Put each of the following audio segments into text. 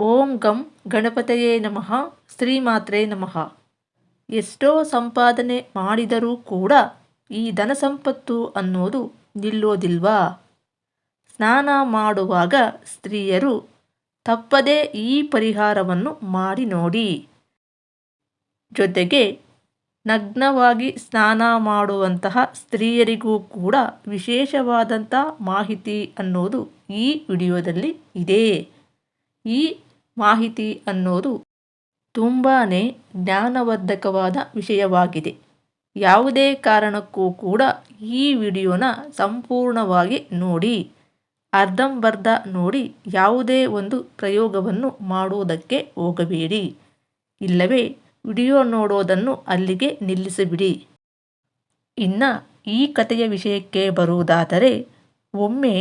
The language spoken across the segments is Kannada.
ಓಂ ಗಂ ಗಣಪತಯೇ ನಮಃ, ಶ್ರೀಮಾತ್ರೇ ನಮಃ. ಎಷ್ಟೋ ಸಂಪಾದನೆ ಮಾಡಿದರೂ ಕೂಡ ಈ ಧನ ಸಂಪತ್ತು ಅನ್ನೋದು ನಿಲ್ಲೋದಿಲ್ವಾ? ಸ್ನಾನ ಮಾಡುವಾಗ ಸ್ತ್ರೀಯರು ತಪ್ಪದೇ ಈ ಪರಿಹಾರವನ್ನು ಮಾಡಿ ನೋಡಿ. ಜೊತೆಗೆ ನಗ್ನವಾಗಿ ಸ್ನಾನ ಮಾಡುವಂತಹ ಸ್ತ್ರೀಯರಿಗೂ ಕೂಡ ವಿಶೇಷವಾದಂಥ ಮಾಹಿತಿ ಅನ್ನೋದು ಈ ವಿಡಿಯೋದಲ್ಲಿ ಇದೆ. ಈ ಮಾಹಿತಿ ಅನ್ನೋದು ತುಂಬಾ ಜ್ಞಾನವರ್ಧಕವಾದ ವಿಷಯವಾಗಿದೆ. ಯಾವುದೇ ಕಾರಣಕ್ಕೂ ಕೂಡ ಈ ವಿಡಿಯೋನ ಸಂಪೂರ್ಣವಾಗಿ ನೋಡಿ, ಅರ್ಧಂಬರ್ಧ ನೋಡಿ ಯಾವುದೇ ಒಂದು ಪ್ರಯೋಗವನ್ನು ಮಾಡುವುದಕ್ಕೆ ಹೋಗಬೇಡಿ. ಇಲ್ಲವೇ, ವಿಡಿಯೋ ನೋಡೋದನ್ನು ಅಲ್ಲಿಗೆ ನಿಲ್ಲಿಸಿಬಿಡಿ. ಇನ್ನು ಈ ಕಥೆಯ ವಿಷಯಕ್ಕೆ ಬರುವುದಾದರೆ, ಒಮ್ಮೆ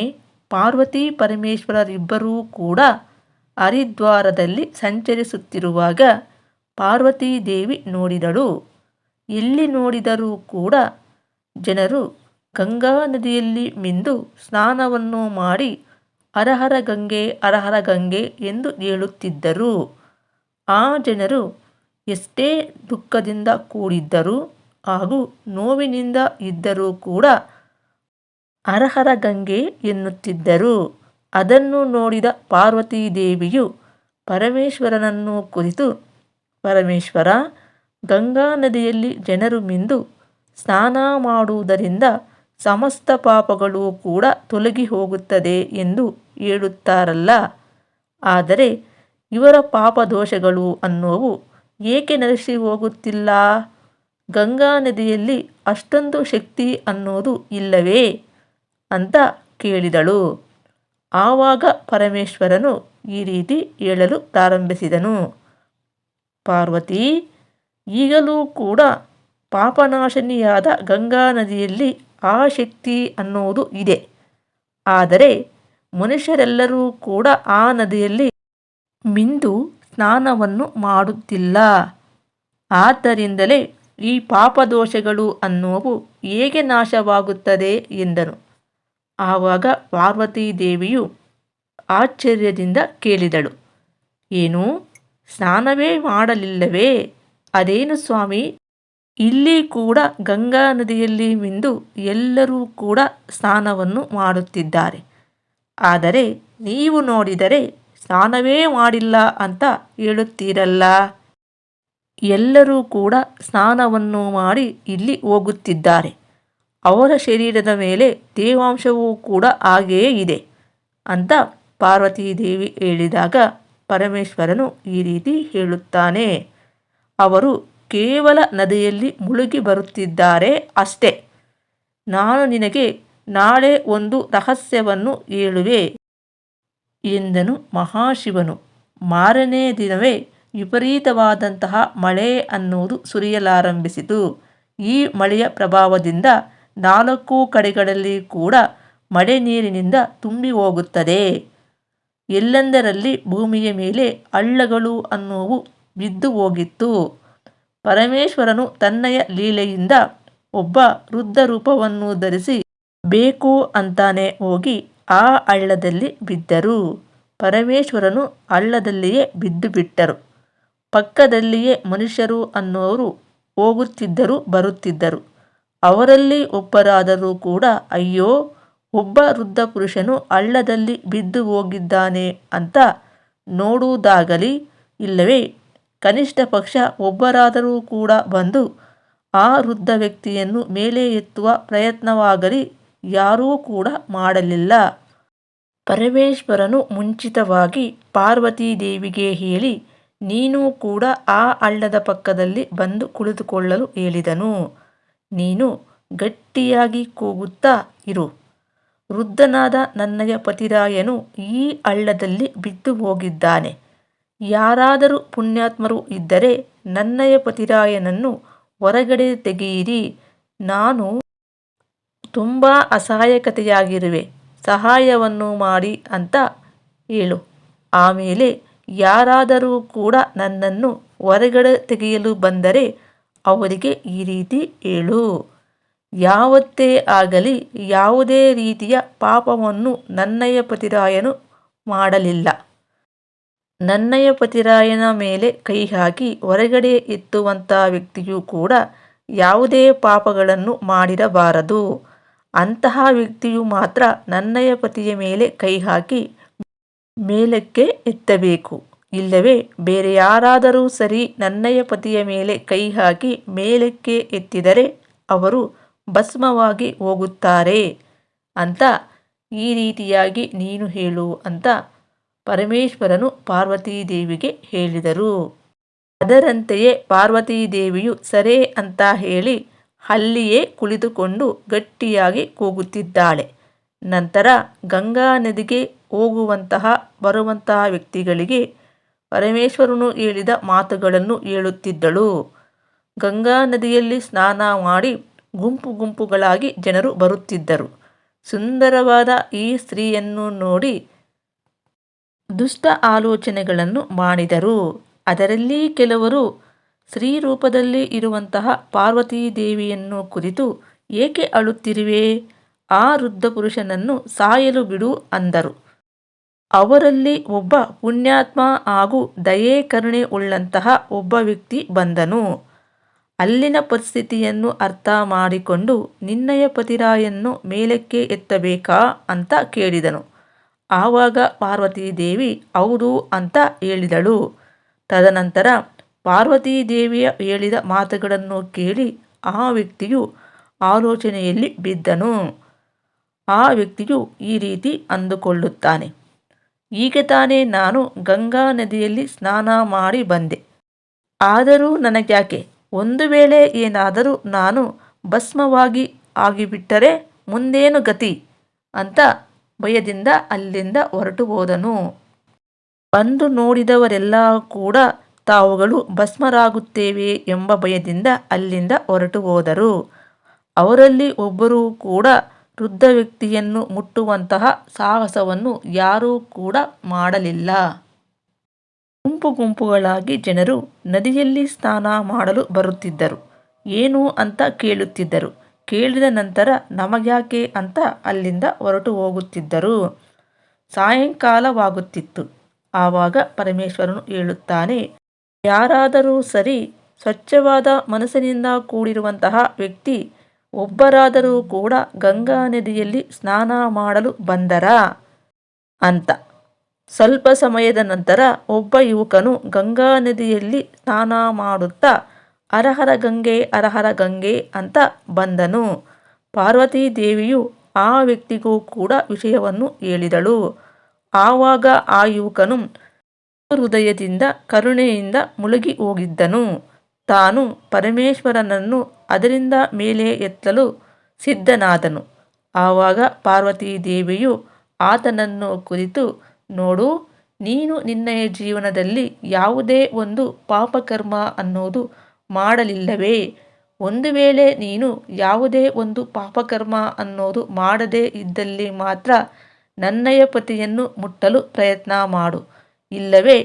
ಪಾರ್ವತಿ ಪರಮೇಶ್ವರರಿಬ್ಬರೂ ಕೂಡ ಹರಿದ್ವಾರದಲ್ಲಿ ಸಂಚರಿಸುತ್ತಿರುವಾಗ ಪಾರ್ವತೀದೇವಿ ನೋಡಿದಳು. ಎಲ್ಲಿ ನೋಡಿದರೂ ಕೂಡ ಜನರು ಗಂಗಾ ನದಿಯಲ್ಲಿ ಮಿಂದು ಸ್ನಾನವನ್ನು ಮಾಡಿ ಅರಹರ ಗಂಗೆ ಅರಹರ ಗಂಗೆ ಎಂದು ಹೇಳುತ್ತಿದ್ದರು. ಆ ಜನರು ಎಷ್ಟೇ ದುಃಖದಿಂದ ಕೂಡಿದ್ದರು ಹಾಗೂ ನೋವಿನಿಂದ ಇದ್ದರೂ ಕೂಡ ಅರಹರ ಗಂಗೆ ಎನ್ನುತ್ತಿದ್ದರು. ಅದನ್ನು ನೋಡಿದ ಪಾರ್ವತೀದೇವಿಯು ಪರಮೇಶ್ವರನನ್ನು ಕುರಿತು, ಪರಮೇಶ್ವರ, ಗಂಗಾ ನದಿಯಲ್ಲಿ ಜನರು ಮಿಂದು ಸ್ನಾನ ಮಾಡುವುದರಿಂದ ಸಮಸ್ತ ಪಾಪಗಳು ಕೂಡ ತೊಲಗಿ ಹೋಗುತ್ತದೆ ಎಂದು ಹೇಳುತ್ತಾರಲ್ಲ. ಆದರೆ ಇವರ ಪಾಪ ದೋಷಗಳು ಅನ್ನುವು ಏಕೆ ನರಸಿ ಹೋಗುತ್ತಿಲ್ಲ? ಗಂಗಾ ನದಿಯಲ್ಲಿ ಅಷ್ಟೊಂದು ಶಕ್ತಿ ಅನ್ನೋದು ಇಲ್ಲವೇ? ಅಂತ ಕೇಳಿದಳು. ಆವಾಗ ಪರಮೇಶ್ವರನು ಈ ರೀತಿ ಹೇಳಲು ಪ್ರಾರಂಭಿಸಿದನು. ಪಾರ್ವತಿ, ಈಗಲೂ ಕೂಡ ಪಾಪನಾಶಿನಿಯಾದ ಗಂಗಾ ನದಿಯಲ್ಲಿ ಆ ಶಕ್ತಿ ಅನ್ನೋದು ಇದೆ. ಆದರೆ ಮನುಷ್ಯರೆಲ್ಲರೂ ಕೂಡ ಆ ನದಿಯಲ್ಲಿ ಮಿಂದು ಸ್ನಾನವನ್ನು ಮಾಡುತ್ತಿಲ್ಲ. ಆದ್ದರಿಂದಲೇ ಈ ಪಾಪದೋಷಗಳು ಅನ್ನುವು ಹೇಗೆ ನಾಶವಾಗುತ್ತದೆ ಎಂದನು. ಆವಾಗ ಪಾರ್ವತೀದೇವಿಯು ಆಶ್ಚರ್ಯದಿಂದ ಕೇಳಿದಳು. ಏನು? ಸ್ನಾನವೇ ಮಾಡಲಿಲ್ಲವೇ? ಅದೇನು ಸ್ವಾಮಿ? ಇಲ್ಲಿ ಕೂಡ ಗಂಗಾ ನದಿಯಲ್ಲಿ ಮಿಂದು ಎಲ್ಲರೂ ಕೂಡ ಸ್ನಾನವನ್ನು ಮಾಡುತ್ತಿದ್ದಾರೆ. ಆದರೆ ನೀವು ನೋಡಿದರೆ ಸ್ನಾನವೇ ಮಾಡಿಲ್ಲ ಅಂತ ಹೇಳುತ್ತೀರಲ್ಲ. ಎಲ್ಲರೂ ಕೂಡ ಸ್ನಾನವನ್ನು ಮಾಡಿ ಇಲ್ಲಿ ಹೋಗುತ್ತಿದ್ದಾರೆ. ಅವರ ಶರೀರದ ಮೇಲೆ ತೇವಾಂಶವೂ ಕೂಡ ಹಾಗೆಯೇ ಇದೆ ಅಂತ ಪಾರ್ವತೀದೇವಿ ಹೇಳಿದಾಗ ಪರಮೇಶ್ವರನು ಈ ರೀತಿ ಹೇಳುತ್ತಾನೆ. ಅವರು ಕೇವಲ ನದಿಯಲ್ಲಿ ಮುಳುಗಿ ಬರುತ್ತಿದ್ದಾರೆ ಅಷ್ಟೇ. ನಾನು ನಿನಗೆ ನಾಳೆ ಒಂದು ರಹಸ್ಯವನ್ನು ಹೇಳುವೆ ಎಂದನು ಮಹಾಶಿವನು. ಮಾರನೇ ದಿನವೇ ವಿಪರೀತವಾದಂತಹ ಮಳೆ ಅನ್ನುವುದು ಸುರಿಯಲಾರಂಭಿಸಿತು. ಈ ಮಳೆಯ ಪ್ರಭಾವದಿಂದ ನಾಲ್ಕು ಕಡೆಗಳಲ್ಲಿ ಕೂಡ ಮಳೆ ನೀರಿನಿಂದ ತುಂಬಿ ಹೋಗುತ್ತದೆ. ಎಲ್ಲೆಂದರಲ್ಲಿ ಭೂಮಿಯ ಮೇಲೆ ಹಳ್ಳಗಳು ಅನ್ನುವು ಬಿದ್ದು ಹೋಗಿತ್ತು. ಪರಮೇಶ್ವರನು ತನ್ನಯ ಲೀಲೆಯಿಂದ ಒಬ್ಬ ವೃದ್ಧ ರೂಪವನ್ನು ಧರಿಸಿ, ಬೇಕು ಅಂತಾನೆ ಹೋಗಿ ಆ ಹಳ್ಳದಲ್ಲಿ ಬಿದ್ದರು. ಪರಮೇಶ್ವರನು ಹಳ್ಳದಲ್ಲಿಯೇ ಬಿದ್ದು ಬಿಟ್ಟರು. ಪಕ್ಕದಲ್ಲಿಯೇ ಮನುಷ್ಯರು ಅನ್ನುವರು ಹೋಗುತ್ತಿದ್ದರು ಬರುತ್ತಿದ್ದರು. ಅವರಲ್ಲಿ ಒಬ್ಬರಾದರೂ ಕೂಡ, ಅಯ್ಯೋ, ಒಬ್ಬ ವೃದ್ಧ ಪುರುಷನು ಹಳ್ಳದಲ್ಲಿ ಬಿದ್ದು ಹೋಗಿದ್ದಾನೆ ಅಂತ ನೋಡುವುದಾಗಲಿ ಇಲ್ಲವೇ, ಕನಿಷ್ಠ ಪಕ್ಷ ಒಬ್ಬರಾದರೂ ಕೂಡ ಬಂದು ಆ ವೃದ್ಧ ವ್ಯಕ್ತಿಯನ್ನು ಮೇಲೆ ಎತ್ತುವ ಪ್ರಯತ್ನವಾಗಲಿ, ಯಾರೂ ಕೂಡ ಮಾಡಲಿಲ್ಲ. ಪರಮೇಶ್ವರನು ಮುಂಚಿತವಾಗಿ ಪಾರ್ವತೀ ದೇವಿಗೆ ಹೇಳಿ, ನೀನು ಕೂಡ ಆ ಹಳ್ಳದ ಪಕ್ಕದಲ್ಲಿ ಬಂದು ಕುಳಿತುಕೊಳ್ಳಲು, ಹೇಳಿದನು. ನೀನು ಗಟ್ಟಿಯಾಗಿ ಕೂಗುತ್ತಾ ಇರು. ವೃದ್ಧನಾದ ನನ್ನಯ ಪತಿರಾಯನು ಈ ಹಳ್ಳದಲ್ಲಿ ಬಿದ್ದು ಹೋಗಿದ್ದಾನೆ. ಯಾರಾದರೂ ಪುಣ್ಯಾತ್ಮರು ಇದ್ದರೆ ನನ್ನಯ ಪತಿರಾಯನನ್ನು ಹೊರಗಡೆ ತೆಗೆಯಿರಿ. ನಾನು ತುಂಬ ಅಸಹಾಯಕತೆಯಾಗಿರುವೆ. ಸಹಾಯವನ್ನು ಮಾಡಿ ಅಂತ ಹೇಳು. ಆಮೇಲೆ ಯಾರಾದರೂ ಕೂಡ ನನ್ನನ್ನು ಹೊರಗಡೆ ತೆಗೆಯಲು ಬಂದರೆ ಅವರಿಗೆ ಈ ರೀತಿ ಹೇಳು. ಯಾವತ್ತೇ ಆಗಲಿ ಯಾವುದೇ ರೀತಿಯ ಪಾಪವನ್ನು ನನ್ನಯ ಪತಿರಾಯನು ಮಾಡಲಿಲ್ಲ. ನನ್ನಯ ಪತಿರಾಯನ ಮೇಲೆ ಕೈ ಹಾಕಿ ಹೊರಗಡೆ ಎತ್ತುವಂಥ ವ್ಯಕ್ತಿಯು ಕೂಡ ಯಾವುದೇ ಪಾಪಗಳನ್ನು ಮಾಡಿರಬಾರದು. ಅಂತಹ ವ್ಯಕ್ತಿಯು ಮಾತ್ರ ನನ್ನಯ ಪತಿಯ ಮೇಲೆ ಕೈ ಹಾಕಿ ಮೇಲಕ್ಕೆ ಎತ್ತಬೇಕು. ಇಲ್ಲವೇ, ಬೇರೆ ಯಾರಾದರೂ ಸರಿ ನನ್ನಯ ಪತಿಯ ಮೇಲೆ ಕೈ ಹಾಕಿ ಮೇಲಕ್ಕೆ ಎತ್ತಿದರೆ ಅವರು ಭಸ್ಮವಾಗಿ ಹೋಗುತ್ತಾರೆ. ಅಂತ ಈ ರೀತಿಯಾಗಿ ನೀನು ಹೇಳು ಅಂತ ಪರಮೇಶ್ವರನು ಪಾರ್ವತೀದೇವಿಗೆ ಹೇಳಿದರು. ಅದರಂತೆಯೇ ಪಾರ್ವತೀದೇವಿಯು ಸರೇ ಅಂತ ಹೇಳಿ ಅಲ್ಲಿಯೇ ಕುಳಿತುಕೊಂಡು ಗಟ್ಟಿಯಾಗಿ ಕೂಗುತ್ತಿದ್ದಾಳೆ. ನಂತರ ಗಂಗಾ ನದಿಗೆ ಹೋಗುವಂತಹ ಬರುವಂತಹ ವ್ಯಕ್ತಿಗಳಿಗೆ ಪರಮೇಶ್ವರನು ಹೇಳಿದ ಮಾತುಗಳನ್ನು ಹೇಳುತ್ತಿದ್ದಳು. ಗಂಗಾ ನದಿಯಲ್ಲಿ ಸ್ನಾನ ಮಾಡಿ ಗುಂಪು ಗುಂಪುಗಳಾಗಿ ಜನರು ಬರುತ್ತಿದ್ದರು. ಸುಂದರವಾದ ಈ ಸ್ತ್ರೀಯನ್ನು ನೋಡಿ ದುಷ್ಟ ಆಲೋಚನೆಗಳನ್ನು ಮಾಡಿದರು. ಅದರಲ್ಲಿ ಕೆಲವರು ಸ್ತ್ರೀ ರೂಪದಲ್ಲಿ ಇರುವಂತಹ ಪಾರ್ವತೀ ದೇವಿಯನ್ನು ಕುರಿತು, ಏಕೆ ಅಳುತ್ತಿರುವೆ? ಆ ವೃದ್ಧ ಪುರುಷನನ್ನು ಸಾಯಲು ಬಿಡು ಅಂದರು. ಅವರಲ್ಲಿ ಒಬ್ಬ ಪುಣ್ಯಾತ್ಮ ಹಾಗೂ ದಯೆ ಕರುಣೆ ಉಳ್ಳಂತಹ ಒಬ್ಬ ವ್ಯಕ್ತಿ ಬಂದನು. ಅಲ್ಲಿನ ಪರಿಸ್ಥಿತಿಯನ್ನು ಅರ್ಥ ಮಾಡಿಕೊಂಡು ನಿನ್ನಯ ಪತಿರಾಯನ್ನು ಮೇಲಕ್ಕೆ ಎತ್ತಬೇಕಾ ಅಂತ ಕೇಳಿದನು. ಆವಾಗ ಪಾರ್ವತೀದೇವಿ, ಹೌದು ಅಂತ ಹೇಳಿದಳು. ತದನಂತರ ಪಾರ್ವತೀದೇವಿಯ ಹೇಳಿದ ಮಾತುಗಳನ್ನು ಕೇಳಿ ಆ ವ್ಯಕ್ತಿಯು ಆಲೋಚನೆಯಲ್ಲಿ ಬಿದ್ದನು. ಆ ವ್ಯಕ್ತಿಯು ಈ ರೀತಿ ಅಂದುಕೊಳ್ಳುತ್ತಾನೆ. ಈಗ ತಾನೇ ನಾನು ಗಂಗಾ ನದಿಯಲ್ಲಿ ಸ್ನಾನ ಮಾಡಿ ಬಂದೆ. ಆದರೂ ನನಗ್ಯಾಕೆ? ಒಂದು ವೇಳೆ ಏನಾದರೂ ನಾನು ಭಸ್ಮವಾಗಿ ಆಗಿಬಿಟ್ಟರೆ ಮುಂದೇನು ಗತಿ? ಅಂತ ಭಯದಿಂದ ಅಲ್ಲಿಂದ ಹೊರಟು ಹೋದನು. ಬಂದು ನೋಡಿದವರೆಲ್ಲ ಕೂಡ ತಾವುಗಳು ಭಸ್ಮರಾಗುತ್ತೇವೆ ಎಂಬ ಭಯದಿಂದ ಅಲ್ಲಿಂದ ಹೊರಟು ಹೋದರು. ಅವರಲ್ಲಿ ಒಬ್ಬರೂ ಕೂಡ ವೃದ್ಧ ವ್ಯಕ್ತಿಯನ್ನು ಮುಟ್ಟುವಂತಹ ಸಾಹಸವನ್ನು ಯಾರೂ ಕೂಡ ಮಾಡಲಿಲ್ಲ. ಗುಂಪು ಗುಂಪುಗಳಾಗಿ ಜನರು ನದಿಯಲ್ಲಿ ಸ್ನಾನ ಮಾಡಲು ಬರುತ್ತಿದ್ದರು. ಏನು ಅಂತ ಕೇಳುತ್ತಿದ್ದರು. ಕೇಳಿದ ನಂತರ ನಮಗ್ಯಾಕೆ ಅಂತ ಅಲ್ಲಿಂದ ಹೊರಟು ಹೋಗುತ್ತಿದ್ದರು. ಸಾಯಂಕಾಲವಾಗುತ್ತಿತ್ತು. ಆವಾಗ ಪರಮೇಶ್ವರನು ಹೇಳುತ್ತಾನೆ, ಯಾರಾದರೂ ಸರಿ ಸ್ವಚ್ಛವಾದ ಮನಸ್ಸಿನಿಂದ ಕೂಡಿರುವಂತಹ ವ್ಯಕ್ತಿ ಒಬ್ಬರಾದರೂ ಕೂಡ ಗಂಗಾ ನದಿಯಲ್ಲಿ ಸ್ನಾನ ಮಾಡಲು ಬಂದರ? ಅಂತ. ಸ್ವಲ್ಪ ಸಮಯದ ನಂತರ ಒಬ್ಬ ಯುವಕನು ಗಂಗಾ ನದಿಯಲ್ಲಿ ಸ್ನಾನ ಮಾಡುತ್ತಾ ಅರಹರ ಗಂಗೆ ಅರಹರ ಗಂಗೆ ಅಂತ ಬಂದನು. ಪಾರ್ವತೀ ದೇವಿಯು ಆ ವ್ಯಕ್ತಿಗೂ ಕೂಡ ವಿಷಯವನ್ನು ಹೇಳಿದಳು. ಆವಾಗ ಆ ಯುವಕನು ಹೃದಯದಿಂದ, ಕರುಣೆಯಿಂದ ಮುಳುಗಿ ಹೋಗಿದ್ದನು. ತಾನು ಪರಮೇಶ್ವರನನ್ನು ಅದರಿಂದ ಮೇಲೆ ಎತ್ತಲು ಸಿದ್ಧನಾದನು. ಆವಾಗ ಪಾರ್ವತೀದೇವಿಯು ಆತನನ್ನು ಕುರಿತು, ನೋಡು, ನೀನು ನಿನ್ನೆಯ ಜೀವನದಲ್ಲಿ ಯಾವುದೇ ಒಂದು ಪಾಪಕರ್ಮ ಅನ್ನೋದು ಮಾಡಲಿಲ್ಲವೇ? ಒಂದು ವೇಳೆ ನೀನು ಯಾವುದೇ ಒಂದು ಪಾಪಕರ್ಮ ಅನ್ನೋದು ಮಾಡದೇ ಇದ್ದಲ್ಲಿ ಮಾತ್ರ ನನ್ನಯ ಪತಿಯನ್ನು ಮುಟ್ಟಲು ಪ್ರಯತ್ನ ಮಾಡು. ಇಲ್ಲವೇ,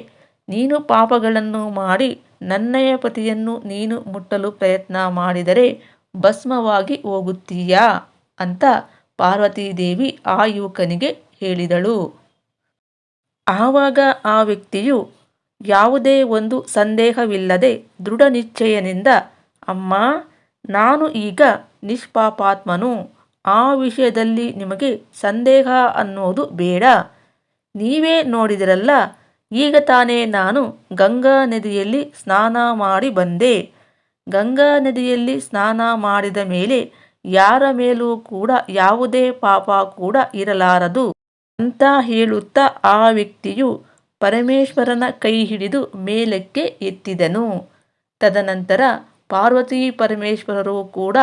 ನೀನು ಪಾಪಗಳನ್ನು ಮಾಡಿ ನನ್ನಯ ಪತಿಯನ್ನು ನೀನು ಮುಟ್ಟಲು ಪ್ರಯತ್ನ ಮಾಡಿದರೆ ಭಸ್ಮವಾಗಿ ಹೋಗುತ್ತೀಯಾ? ಅಂತ ಪಾರ್ವತೀದೇವಿ ಆ ಯುವಕನಿಗೆ ಹೇಳಿದಳು. ಆವಾಗ ಆ ವ್ಯಕ್ತಿಯು, ಯಾವುದೇ ಒಂದು ಸಂದೇಹವಿಲ್ಲದೆ ದೃಢ ನಿಶ್ಚಯನಿಂದ, ಅಮ್ಮ, ನಾನು ಈಗ ನಿಷ್ಪಾಪಾತ್ಮನು, ಆ ವಿಷಯದಲ್ಲಿ ನಿಮಗೆ ಸಂದೇಹ ಅನ್ನೋದು ಬೇಡ. ನೀವೇ ನೋಡಿದಿರಲ್ಲ ಈಗ ತಾನೇ ನಾನು ಗಂಗಾ ನದಿಯಲ್ಲಿ ಸ್ನಾನ ಮಾಡಿ ಬಂದೆ. ಗಂಗಾ ನದಿಯಲ್ಲಿ ಸ್ನಾನ ಮಾಡಿದ ಮೇಲೆ ಯಾರ ಮೇಲೂ ಕೂಡ ಯಾವುದೇ ಪಾಪ ಕೂಡ ಇರಲಾರದು. ಅಂತ ಹೇಳುತ್ತಾ ಆ ವ್ಯಕ್ತಿಯು ಪರಮೇಶ್ವರನ ಕೈ ಹಿಡಿದು ಮೇಲಕ್ಕೆ ಎತ್ತಿದನು. ತದನಂತರ ಪಾರ್ವತಿ ಪರಮೇಶ್ವರರು ಕೂಡ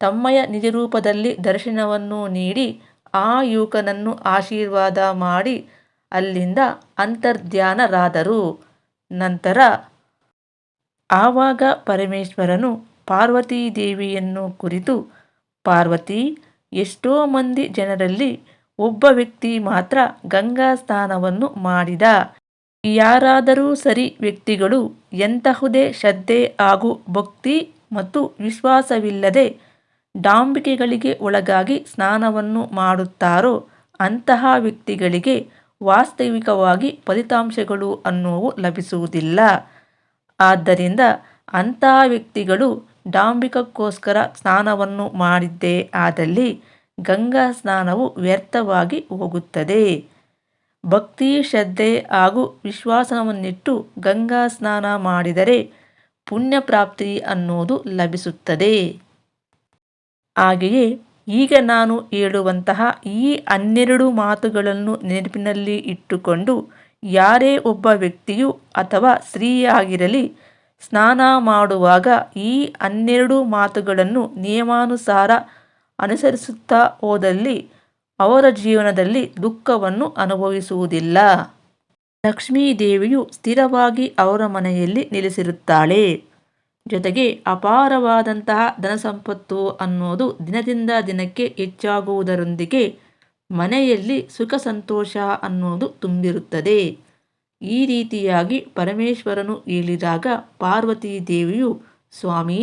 ತಮ್ಮಯ ನಿಜರೂಪದಲ್ಲಿ ದರ್ಶನವನ್ನು ನೀಡಿ ಆ ಯುವಕನನ್ನು ಆಶೀರ್ವಾದ ಮಾಡಿ ಅಲ್ಲಿಂದ ಅಂತರ್ಧ್ಯಾನರಾದರು. ನಂತರ ಆವಾಗ ಪರಮೇಶ್ವರನು ಪಾರ್ವತೀ ದೇವಿಯನ್ನು ಕುರಿತು, ಪಾರ್ವತಿ, ಎಷ್ಟೋ ಮಂದಿ ಜನರಲ್ಲಿ ಒಬ್ಬ ವ್ಯಕ್ತಿ ಮಾತ್ರ ಗಂಗಾ ಸ್ನಾನವನ್ನು ಮಾಡಿದ. ಯಾರಾದರೂ ಸರಿ ವ್ಯಕ್ತಿಗಳು ಎಂತಹುದೇ ಶ್ರದ್ಧೆ ಹಾಗೂ ಭಕ್ತಿ ಮತ್ತು ವಿಶ್ವಾಸವಿಲ್ಲದೆ ಡಾಂಬಿಕೆಗಳಿಗೆ ಒಳಗಾಗಿ ಸ್ನಾನವನ್ನು ಮಾಡುತ್ತಾರೋ ಅಂತಹ ವ್ಯಕ್ತಿಗಳಿಗೆ ವಾಸ್ತವಿಕವಾಗಿ ಫಲಿತಾಂಶಗಳು ಅನ್ನುವು ಲಭಿಸುವುದಿಲ್ಲ. ಆದ್ದರಿಂದ ಅಂತಹ ವ್ಯಕ್ತಿಗಳು ಡಾಂಬಿಕಕ್ಕೋಸ್ಕರ ಸ್ನಾನವನ್ನು ಮಾಡಿದ್ದೇ ಆದಲ್ಲಿ ಗಂಗಾ ಸ್ನಾನವು ವ್ಯರ್ಥವಾಗಿ ಹೋಗುತ್ತದೆ. ಭಕ್ತಿ, ಶ್ರದ್ಧೆ ಹಾಗೂ ವಿಶ್ವಾಸವನ್ನಿಟ್ಟು ಗಂಗಾ ಸ್ನಾನ ಮಾಡಿದರೆ ಪುಣ್ಯ ಪ್ರಾಪ್ತಿ ಅನ್ನೋದು ಲಭಿಸುತ್ತದೆ. ಹಾಗೆಯೇ ಈಗ ನಾನು ಹೇಳುವಂತಹ ಈ ಹನ್ನೆರಡು ಮಾತುಗಳನ್ನು ನೆನಪಿನಲ್ಲಿ ಇಟ್ಟುಕೊಂಡು ಯಾರೇ ಒಬ್ಬ ವ್ಯಕ್ತಿಯು ಅಥವಾ ಸ್ತ್ರೀಯಾಗಿರಲಿ ಸ್ನಾನ ಮಾಡುವಾಗ ಈ ಹನ್ನೆರಡು ಮಾತುಗಳನ್ನು ನಿಯಮಾನುಸಾರ ಅನುಸರಿಸುತ್ತಾ ಹೋದಲ್ಲಿ ಅವರ ಜೀವನದಲ್ಲಿ ದುಃಖವನ್ನು ಅನುಭವಿಸುವುದಿಲ್ಲ. ಲಕ್ಷ್ಮೀದೇವಿಯು ಸ್ಥಿರವಾಗಿ ಅವರ ಮನೆಯಲ್ಲಿ ನೆಲೆಸಿರುತ್ತಾಳೆ. ಜೊತೆಗೆ ಅಪಾರವಾದಂತಹ ಧನಸಂಪತ್ತು ಅನ್ನೋದು ದಿನದಿಂದ ದಿನಕ್ಕೆ ಹೆಚ್ಚಾಗುವುದರೊಂದಿಗೆ ಮನೆಯಲ್ಲಿ ಸುಖ ಸಂತೋಷ ಅನ್ನೋದು ತುಂಬಿರುತ್ತದೆ. ಈ ರೀತಿಯಾಗಿ ಪರಮೇಶ್ವರನು ಹೇಳಿದಾಗ ಪಾರ್ವತೀ ದೇವಿಯು, ಸ್ವಾಮಿ,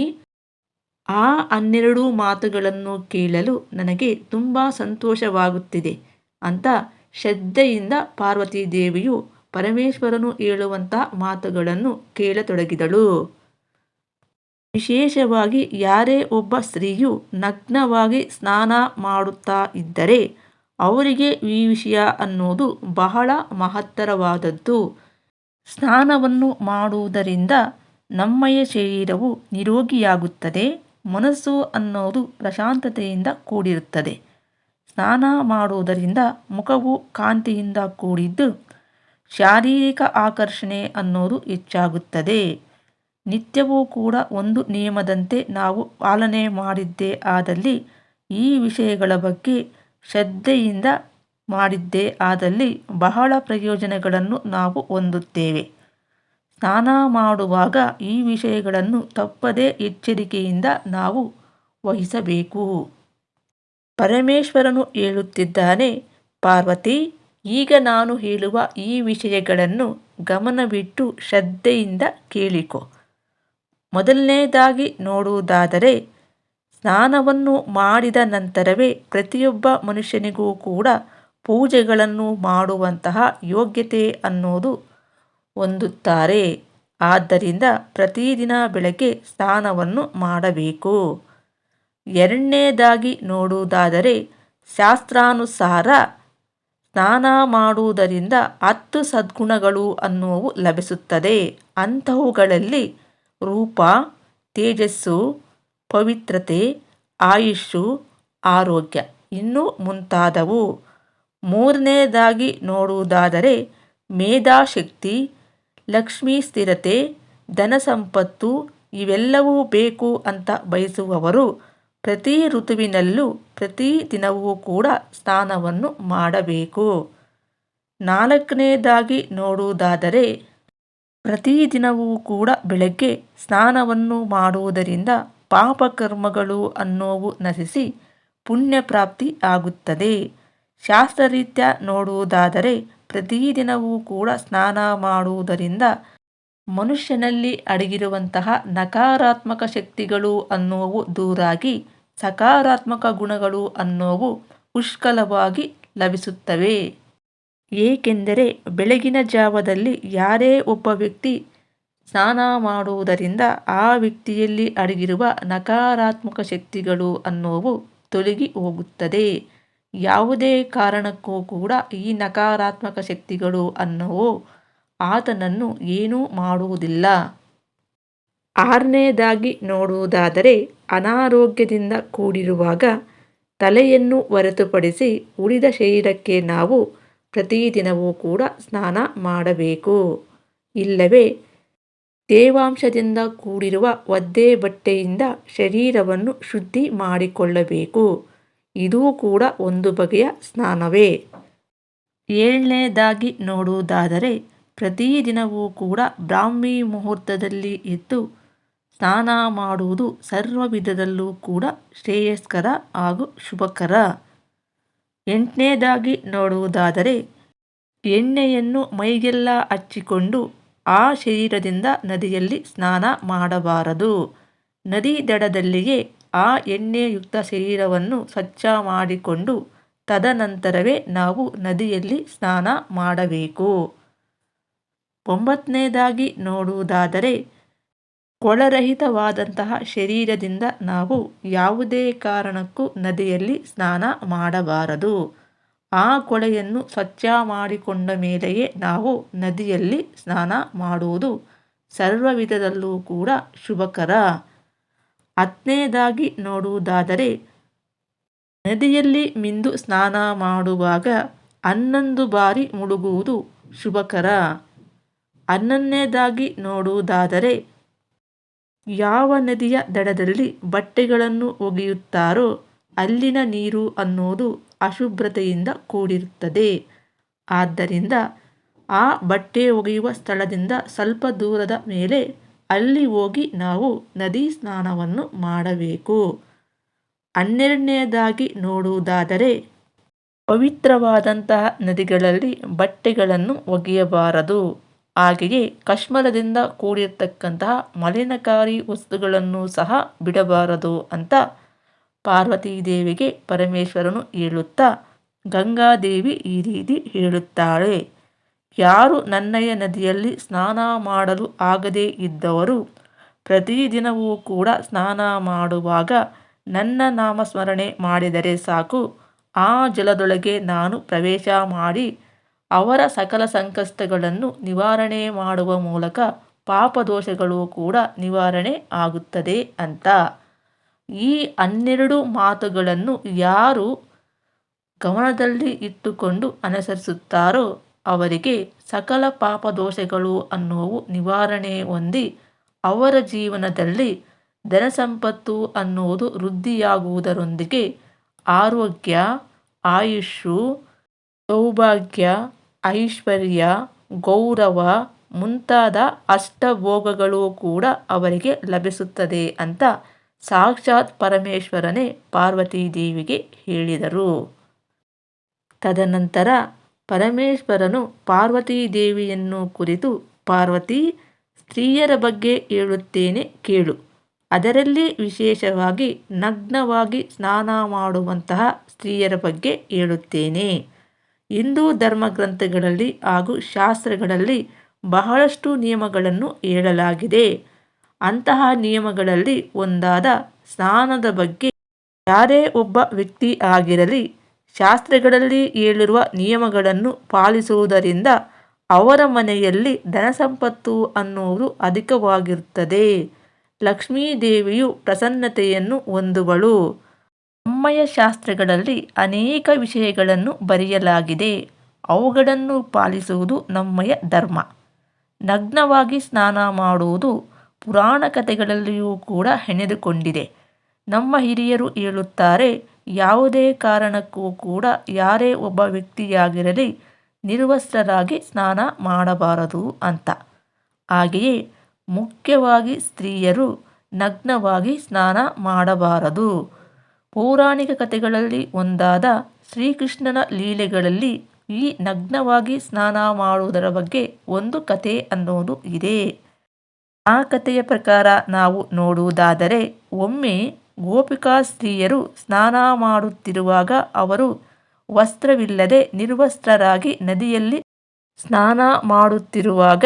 ಆ ಹನ್ನೆರಡು ಮಾತುಗಳನ್ನು ಕೇಳಲು ನನಗೆ ತುಂಬ ಸಂತೋಷವಾಗುತ್ತಿದೆ ಅಂತ ಶ್ರದ್ಧೆಯಿಂದ ಪಾರ್ವತೀ ದೇವಿಯು ಪರಮೇಶ್ವರನು ಹೇಳುವಂತಹ ಮಾತುಗಳನ್ನು ಕೇಳತೊಡಗಿದಳು. ವಿಶೇಷವಾಗಿ ಯಾರೇ ಒಬ್ಬ ಸ್ತ್ರೀಯು ನಗ್ನವಾಗಿ ಸ್ನಾನ ಮಾಡುತ್ತಾ ಇದ್ದರೆ ಅವರಿಗೆ ಈ ವಿಷಯ ಅನ್ನೋದು ಬಹಳ ಮಹತ್ತರವಾದದ್ದು. ಸ್ನಾನವನ್ನು ಮಾಡುವುದರಿಂದ ನಮ್ಮಯ ಶರೀರವು ನಿರೋಗಿಯಾಗುತ್ತದೆ, ಮನಸ್ಸು ಅನ್ನೋದು ಪ್ರಶಾಂತತೆಯಿಂದ ಕೂಡಿರುತ್ತದೆ. ಸ್ನಾನ ಮಾಡುವುದರಿಂದ ಮುಖವು ಕಾಂತಿಯಿಂದ ಕೂಡಿದ್ದು ಶಾರೀರಿಕ ಆಕರ್ಷಣೆ ಅನ್ನೋದು ಹೆಚ್ಚಾಗುತ್ತದೆ. ನಿತ್ಯವೂ ಕೂಡ ಒಂದು ನಿಯಮದಂತೆ ನಾವು ಪಾಲನೆ ಮಾಡಿದ್ದೇ ಆದಲ್ಲಿ, ಈ ವಿಷಯಗಳ ಬಗ್ಗೆ ಶ್ರದ್ಧೆಯಿಂದ ಮಾಡಿದ್ದೇ ಆದಲ್ಲಿ ಬಹಳ ಪ್ರಯೋಜನಗಳನ್ನು ನಾವು ಹೊಂದುತ್ತೇವೆ. ಸ್ನಾನ ಮಾಡುವಾಗ ಈ ವಿಷಯಗಳನ್ನು ತಪ್ಪದೇ ಎಚ್ಚರಿಕೆಯಿಂದ ನಾವು ವಹಿಸಬೇಕು. ಪರಮೇಶ್ವರನು ಹೇಳುತ್ತಿದ್ದಾನೆ, ಪಾರ್ವತಿ, ಈಗ ನಾನು ಹೇಳುವ ಈ ವಿಷಯಗಳನ್ನು ಗಮನವಿಟ್ಟು ಶ್ರದ್ಧೆಯಿಂದ ಕೇಳಿಕೊ. ಮೊದಲನೇದಾಗಿ ನೋಡುವುದಾದರೆ, ಸ್ನಾನವನ್ನು ಮಾಡಿದ ನಂತರವೇ ಪ್ರತಿಯೊಬ್ಬ ಮನುಷ್ಯನಿಗೂ ಕೂಡ ಪೂಜೆಗಳನ್ನು ಮಾಡುವಂತಹ ಯೋಗ್ಯತೆ ಅನ್ನೋದು ಹೊಂದುತ್ತಾರೆ. ಆದ್ದರಿಂದ ಪ್ರತಿದಿನ ಬೆಳಗ್ಗೆ ಸ್ನಾನವನ್ನು ಮಾಡಬೇಕು. ಎರಡನೇದಾಗಿ ನೋಡುವುದಾದರೆ, ಶಾಸ್ತ್ರಾನುಸಾರ ಸ್ನಾನ ಮಾಡುವುದರಿಂದ ಹತ್ತು ಸದ್ಗುಣಗಳು ಅನ್ನುವು ಲಭಿಸುತ್ತದೆ. ಅಂಥವುಗಳಲ್ಲಿ ರೂಪ, ತೇಜಸ್ಸು, ಪವಿತ್ರತೆ ಆಯುಷ್ಯು ಆರೋಗ್ಯ. ಇನ್ನೂ ಮುಂತಾದವು. ಮೂರನೇದಾಗಿ ನೋಡುವುದಾದರೆ ಮೇಧಾಶಕ್ತಿ, ಲಕ್ಷ್ಮೀ ಸ್ಥಿರತೆ, ಧನ ಸಂಪತ್ತು ಇವೆಲ್ಲವೂ ಬೇಕು ಅಂತ ಬಯಸುವವರು ಪ್ರತಿ ಋತುವಿನಲ್ಲೂ ಪ್ರತಿ ದಿನವೂ ಕೂಡ ಸ್ನಾನವನ್ನು ಮಾಡಬೇಕು. ನಾಲ್ಕನೇದಾಗಿ ನೋಡುವುದಾದರೆ ಪ್ರತಿದಿನವೂ ಕೂಡ ಬೆಳಗ್ಗೆ ಸ್ನಾನವನ್ನು ಮಾಡುವುದರಿಂದ ಪಾಪಕರ್ಮಗಳು ಅನ್ನೋವು ನಶಿಸಿ ಪುಣ್ಯ ಪ್ರಾಪ್ತಿ ಆಗುತ್ತದೆ. ಶಾಸ್ತ್ರರೀತ್ಯ ನೋಡುವುದಾದರೆ ಪ್ರತಿದಿನವೂ ಕೂಡ ಸ್ನಾನ ಮಾಡುವುದರಿಂದ ಮನುಷ್ಯನಲ್ಲಿ ಅಡಗಿರುವಂತಹ ನಕಾರಾತ್ಮಕ ಶಕ್ತಿಗಳು ಅನ್ನೋವು ದೂರಾಗಿ ಸಕಾರಾತ್ಮಕ ಗುಣಗಳು ಅನ್ನೋವು ಪುಷ್ಕಲವಾಗಿ ಲಭಿಸುತ್ತವೆ. ಏಕೆಂದರೆ ಬೆಳಗಿನ ಜಾವದಲ್ಲಿ ಯಾರೇ ಒಬ್ಬ ವ್ಯಕ್ತಿ ಸ್ನಾನ ಮಾಡುವುದರಿಂದ ಆ ವ್ಯಕ್ತಿಯಲ್ಲಿ ಅಡಗಿರುವ ನಕಾರಾತ್ಮಕ ಶಕ್ತಿಗಳು ಅನ್ನೋವು ತೊಲಗಿ ಹೋಗುತ್ತದೆ. ಯಾವುದೇ ಕಾರಣಕ್ಕೂ ಕೂಡ ಈ ನಕಾರಾತ್ಮಕ ಶಕ್ತಿಗಳು ಅನ್ನೋವು ಆತನನ್ನು ಏನೂ ಮಾಡುವುದಿಲ್ಲ. ಆರನೇದಾಗಿ ನೋಡುವುದಾದರೆ ಅನಾರೋಗ್ಯದಿಂದ ಕೂಡಿರುವಾಗ ತಲೆಯನ್ನು ಹೊರತುಪಡಿಸಿ ಉಳಿದ ಶರೀರಕ್ಕೆ ನಾವು ಪ್ರತಿದಿನವೂ ಕೂಡ ಸ್ನಾನ ಮಾಡಬೇಕು. ಇಲ್ಲವೇ, ತೇವಾಂಶದಿಂದ ಕೂಡಿರುವ ಒದ್ದೆ ಬಟ್ಟೆಯಿಂದ ಶರೀರವನ್ನು ಶುದ್ಧಿ ಮಾಡಿಕೊಳ್ಳಬೇಕು. ಇದೂ ಕೂಡ ಒಂದು ಬಗೆಯ ಸ್ನಾನವೇ. ಏಳನೇದಾಗಿ ನೋಡುವುದಾದರೆ, ಪ್ರತಿದಿನವೂ ಕೂಡ ಬ್ರಾಹ್ಮಿ ಮುಹೂರ್ತದಲ್ಲಿ ಎದ್ದು ಸ್ನಾನ ಮಾಡುವುದು ಸರ್ವ ವಿಧದಲ್ಲೂ ಕೂಡ ಶ್ರೇಯಸ್ಕರ ಹಾಗೂ ಶುಭಕರ. ಎಂಟನೇದಾಗಿ ನೋಡುವುದಾದರೆ, ಎಣ್ಣೆಯನ್ನು ಮೈಗೆಲ್ಲ ಹಚ್ಚಿಕೊಂಡು ಆ ಶರೀರದಿಂದ ನದಿಯಲ್ಲಿ ಸ್ನಾನ ಮಾಡಬಾರದು. ನದಿ ದಡದಲ್ಲಿಯೇ ಆ ಎಣ್ಣೆಯುಕ್ತ ಶರೀರವನ್ನು ಸ್ವಚ್ಛ ಮಾಡಿಕೊಂಡು ತದನಂತರವೇ ನಾವು ನದಿಯಲ್ಲಿ ಸ್ನಾನ ಮಾಡಬೇಕು. ಒಂಬತ್ತನೇದಾಗಿ ನೋಡುವುದಾದರೆ ಕೊಳರಹಿತವಾದಂತಹ ಶರೀರದಿಂದ ನಾವು ಯಾವುದೇ ಕಾರಣಕ್ಕೂ ನದಿಯಲ್ಲಿ ಸ್ನಾನ ಮಾಡಬಾರದು. ಆ ಕೊಳೆಯನ್ನು ಸ್ವಚ್ಛ ಮಾಡಿಕೊಂಡ ಮೇಲೆಯೇ ನಾವು ನದಿಯಲ್ಲಿ ಸ್ನಾನ ಮಾಡುವುದು ಸರ್ವ ವಿಧದಲ್ಲೂ ಕೂಡ ಶುಭಕರ. ಹತ್ತನೇದಾಗಿ ನೋಡುವುದಾದರೆ, ನದಿಯಲ್ಲಿ ಮಿಂದು ಸ್ನಾನ ಮಾಡುವಾಗ ಹನ್ನೊಂದು ಬಾರಿ ಮುಳುಗುವುದು ಶುಭಕರ. ಹನ್ನೊಂದನೇದಾಗಿ ನೋಡುವುದಾದರೆ ಯಾವ ನದಿಯ ದಡದಲ್ಲಿ ಬಟ್ಟೆಗಳನ್ನು ಒಗೆಯುತ್ತಾರೋ ಅಲ್ಲಿನ ನೀರು ಅನ್ನೋದು ಅಶುಭ್ರತೆಯಿಂದ ಕೂಡಿರುತ್ತದೆ. ಆದ್ದರಿಂದ ಆ ಬಟ್ಟೆ ಒಗೆಯುವ ಸ್ಥಳದಿಂದ ಸ್ವಲ್ಪ ದೂರದ ಮೇಲೆ ಅಲ್ಲಿ ಹೋಗಿ ನಾವು ನದಿ ಸ್ನಾನವನ್ನು ಮಾಡಬೇಕು. ಹನ್ನೆರಡನೆಯದಾಗಿ ನೋಡುವುದಾದರೆ, ಪವಿತ್ರವಾದಂತಹ ನದಿಗಳಲ್ಲಿ ಬಟ್ಟೆಗಳನ್ನು ಒಗೆಯಬಾರದು. ಹಾಗೆಯೇ ಕಶ್ಮಲದಿಂದ ಕೂಡಿರ್ತಕ್ಕಂತಹ ಮಲಿನಕಾರಿ ವಸ್ತುಗಳನ್ನು ಸಹ ಬಿಡಬಾರದು ಅಂತ ಪಾರ್ವತೀ ದೇವಿಗೆ ಪರಮೇಶ್ವರನು ಹೇಳುತ್ತಾ, ಗಂಗಾದೇವಿ ಈ ರೀತಿ ಹೇಳುತ್ತಾಳೆ, ಯಾರು ನನ್ನಯ ನದಿಯಲ್ಲಿ ಸ್ನಾನ ಮಾಡಲು ಆಗದೇ ಇದ್ದವರು ಪ್ರತಿದಿನವೂ ಕೂಡ ಸ್ನಾನ ಮಾಡುವಾಗ ನನ್ನ ನಾಮಸ್ಮರಣೆ ಮಾಡಿದರೆ ಸಾಕು, ಆ ಜಲದೊಳಗೆ ನಾನು ಪ್ರವೇಶ ಮಾಡಿ ಅವರ ಸಕಲ ಸಂಕಷ್ಟಗಳನ್ನು ನಿವಾರಣೆ ಮಾಡುವ ಮೂಲಕ ಪಾಪದೋಷಗಳು ಕೂಡ ನಿವಾರಣೆ ಆಗುತ್ತದೆ ಅಂತ. ಈ ಹನ್ನೆರಡು ಮಾತುಗಳನ್ನು ಯಾರು ಗಮನದಲ್ಲಿ ಇಟ್ಟುಕೊಂಡು ಅನುಸರಿಸುತ್ತಾರೋ ಅವರಿಗೆ ಸಕಲ ಪಾಪದೋಷಗಳು ಅನ್ನುವು ನಿವಾರಣೆ ಹೊಂದಿ ಅವರ ಜೀವನದಲ್ಲಿ ಧನಸಂಪತ್ತು ಅನ್ನುವುದು ವೃದ್ಧಿಯಾಗುವುದರೊಂದಿಗೆ ಆರೋಗ್ಯ ಆಯುಷು ಸೌಭಾಗ್ಯ ಐಶ್ವರ್ಯ, ಗೌರವ ಮುಂತಾದ ಅಷ್ಟಭೋಗಗಳು ಕೂಡ ಅವರಿಗೆ ಲಭಿಸುತ್ತದೆ ಅಂತ ಸಾಕ್ಷಾತ್ ಪರಮೇಶ್ವರನೇ ಪಾರ್ವತೀ ದೇವಿಗೆ ಹೇಳಿದರು. ತದನಂತರ ಪರಮೇಶ್ವರನು ಪಾರ್ವತೀ ದೇವಿಯನ್ನು ಕುರಿತು, ಪಾರ್ವತಿ, ಸ್ತ್ರೀಯರ ಬಗ್ಗೆ ಹೇಳುತ್ತೇನೆ ಕೇಳು. ಅದರಲ್ಲಿ ವಿಶೇಷವಾಗಿ ನಗ್ನವಾಗಿ ಸ್ನಾನ ಮಾಡುವಂತಹ ಸ್ತ್ರೀಯರ ಬಗ್ಗೆ ಹೇಳುತ್ತೇನೆ. ಹಿಂದೂ ಧರ್ಮ ಗ್ರಂಥಗಳಲ್ಲಿ ಹಾಗೂ ಶಾಸ್ತ್ರಗಳಲ್ಲಿ ಬಹಳಷ್ಟು ನಿಯಮಗಳನ್ನು ಹೇಳಲಾಗಿದೆ. ಅಂತಹ ನಿಯಮಗಳಲ್ಲಿ ಒಂದಾದ ಸ್ನಾನದ ಬಗ್ಗೆ ಯಾರೇ ಒಬ್ಬ ವ್ಯಕ್ತಿ ಆಗಿರಲಿ, ಶಾಸ್ತ್ರಗಳಲ್ಲಿ ಹೇಳಿರುವ ನಿಯಮಗಳನ್ನು ಪಾಲಿಸುವುದರಿಂದ ಅವರ ಮನೆಯಲ್ಲಿ ಧನಸಂಪತ್ತು ಅನ್ನುವುದು ಅಧಿಕವಾಗಿರುತ್ತದೆ. ಲಕ್ಷ್ಮೀದೇವಿಯು ಪ್ರಸನ್ನತೆಯನ್ನು ಹೊಂದುವಳು. ಅಮ್ಮಯ ಶಾಸ್ತ್ರಗಳಲ್ಲಿ ಅನೇಕ ವಿಷಯಗಳನ್ನು ಬರೆಯಲಾಗಿದೆ. ಅವುಗಳನ್ನು ಪಾಲಿಸುವುದು ನಮ್ಮಯ ಧರ್ಮ. ನಗ್ನವಾಗಿ ಸ್ನಾನ ಮಾಡುವುದು ಪುರಾಣ ಕಥೆಗಳಲ್ಲಿಯೂ ಕೂಡ ಹೆಣೆದುಕೊಂಡಿದೆ. ನಮ್ಮ ಹಿರಿಯರು ಹೇಳುತ್ತಾರೆ, ಯಾವುದೇ ಕಾರಣಕ್ಕೂ ಕೂಡ ಯಾರೇ ಒಬ್ಬ ವ್ಯಕ್ತಿಯಾಗಿರಲಿ ನಿರ್ವಸ್ತ್ರರಾಗಿ ಸ್ನಾನ ಮಾಡಬಾರದು ಅಂತ. ಹಾಗೆಯೇ ಮುಖ್ಯವಾಗಿ ಸ್ತ್ರೀಯರು ನಗ್ನವಾಗಿ ಸ್ನಾನ ಮಾಡಬಾರದು. ಪೌರಾಣಿಕ ಕಥೆಗಳಲ್ಲಿ ಒಂದಾದ ಶ್ರೀಕೃಷ್ಣನ ಲೀಲೆಗಳಲ್ಲಿ ಈ ನಗ್ನವಾಗಿ ಸ್ನಾನ ಮಾಡುವುದರ ಬಗ್ಗೆ ಒಂದು ಕತೆ ಅನ್ನೋದು ಇದೆ. ಆ ಕಥೆಯ ಪ್ರಕಾರ ನಾವು ನೋಡುವುದಾದರೆ, ಒಮ್ಮೆ ಗೋಪಿಕಾ ಸ್ತ್ರೀಯರು ಸ್ನಾನ ಮಾಡುತ್ತಿರುವಾಗ ಅವರು ವಸ್ತ್ರವಿಲ್ಲದೆ ನಿರ್ವಸ್ತ್ರರಾಗಿ ನದಿಯಲ್ಲಿ ಸ್ನಾನ ಮಾಡುತ್ತಿರುವಾಗ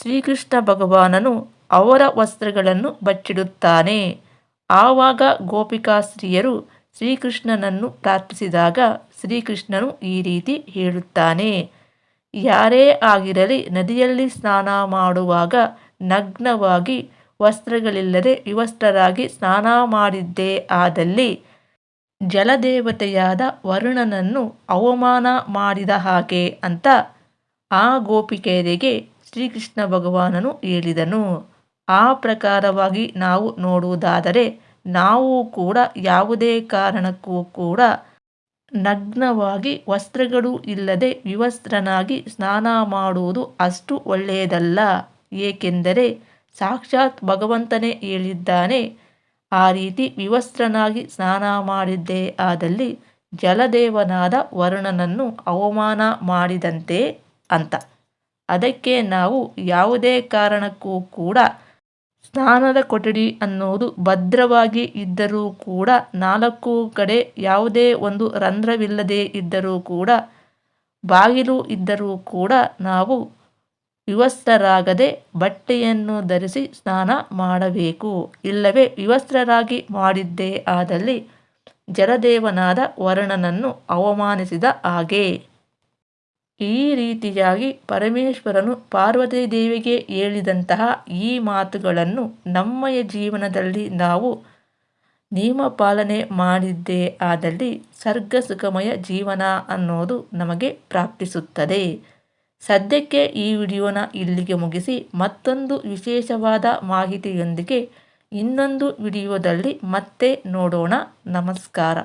ಶ್ರೀಕೃಷ್ಣ ಭಗವಾನನು ಅವರ ವಸ್ತ್ರಗಳನ್ನು ಬಚ್ಚಿಡುತ್ತಾನೆ. ಆವಾಗ ಗೋಪಿಕಾ ಸ್ತ್ರೀಯರು ಶ್ರೀಕೃಷ್ಣನನ್ನು ಪ್ರಾರ್ಥಿಸಿದಾಗ ಶ್ರೀಕೃಷ್ಣನು ಈ ರೀತಿ ಹೇಳುತ್ತಾನೆ. ಯಾರೇ ಆಗಿರಲಿ ನದಿಯಲ್ಲಿ ಸ್ನಾನ ಮಾಡುವಾಗ ನಗ್ನವಾಗಿ ವಸ್ತ್ರಗಳಿಲ್ಲದೆ ವಿವಸ್ತ್ರರಾಗಿ ಸ್ನಾನ ಮಾಡಿದ್ದೇ ಆದಲ್ಲಿ ಜಲದೇವತೆಯಾದ ವರುಣನನ್ನು ಅವಮಾನ ಮಾಡಿದ ಹಾಗೆ ಅಂತ ಆ ಗೋಪಿಕೆಯರಿಗೆ ಶ್ರೀಕೃಷ್ಣ ಭಗವಾನನು ಹೇಳಿದನು. ಆ ಪ್ರಕಾರವಾಗಿ ನಾವು ನೋಡುವುದಾದರೆ ನಾವು ಕೂಡ ಯಾವುದೇ ಕಾರಣಕ್ಕೂ ಕೂಡ ನಗ್ನವಾಗಿ ವಸ್ತ್ರಗಳು ಇಲ್ಲದೆ ವಿವಸ್ತ್ರನಾಗಿ ಸ್ನಾನ ಮಾಡುವುದು ಅಷ್ಟು ಒಳ್ಳೆಯದಲ್ಲ. ಏಕೆಂದರೆ ಸಾಕ್ಷಾತ್ ಭಗವಂತನೇ ಹೇಳಿದ್ದಾನೆ, ಆ ರೀತಿ ವಿವಸ್ತ್ರನಾಗಿ ಸ್ನಾನ ಮಾಡಿದ್ದೇ ಆದಲ್ಲಿ ಜಲದೇವನಾದ ವರುಣನನ್ನು ಅವಮಾನ ಮಾಡಿದಂತೆ ಅಂತ. ಅದಕ್ಕೆ ನಾವು ಯಾವುದೇ ಕಾರಣಕ್ಕೂ ಕೂಡ ಸ್ನಾನದ ಕೊಠಡಿ ಅನ್ನೋದು ಭದ್ರವಾಗಿ ಇದ್ದರೂ ಕೂಡ ನಾಲ್ಕು ಕಡೆ ಯಾವುದೇ ಒಂದು ರಂಧ್ರವಿಲ್ಲದೆ ಇದ್ದರೂ ಕೂಡ, ಬಾಗಿಲು ಇದ್ದರೂ ಕೂಡ ನಾವು ವಿವಸ್ತ್ರರಾಗದೆ ಬಟ್ಟೆಯನ್ನು ಧರಿಸಿ ಸ್ನಾನ ಮಾಡಬೇಕು. ಇಲ್ಲವೇ ವಿವಸ್ತ್ರರಾಗಿ ಮಾಡಿದ್ದೇ ಆದಲ್ಲಿ ಜಲದೇವನಾದ ವರುಣನನ್ನು ಅವಮಾನಿಸಿದ ಹಾಗೆ. ಈ ರೀತಿಯಾಗಿ ಪರಮೇಶ್ವರನು ಪಾರ್ವತಿ ದೇವಿಗೆ ಹೇಳಿದಂತಹ ಈ ಮಾತುಗಳನ್ನು ನಮ್ಮಯ ಜೀವನದಲ್ಲಿ ನಾವು ನಿಯಮ ಪಾಲನೆ ಮಾಡಿದ್ದೇ ಆದಲ್ಲಿ ಸರ್ಗ ಸುಖಮಯ ಜೀವನ ಅನ್ನೋದು ನಮಗೆ ಪ್ರಾಪ್ತಿಸುತ್ತದೆ. ಸದ್ಯಕ್ಕೆ ಈ ವಿಡಿಯೋನ ಇಲ್ಲಿಗೆ ಮುಗಿಸಿ ಮತ್ತೊಂದು ವಿಶೇಷವಾದ ಮಾಹಿತಿಯೊಂದಿಗೆ ಇನ್ನೊಂದು ವಿಡಿಯೋದಲ್ಲಿ ಮತ್ತೆ ನೋಡೋಣ. ನಮಸ್ಕಾರ.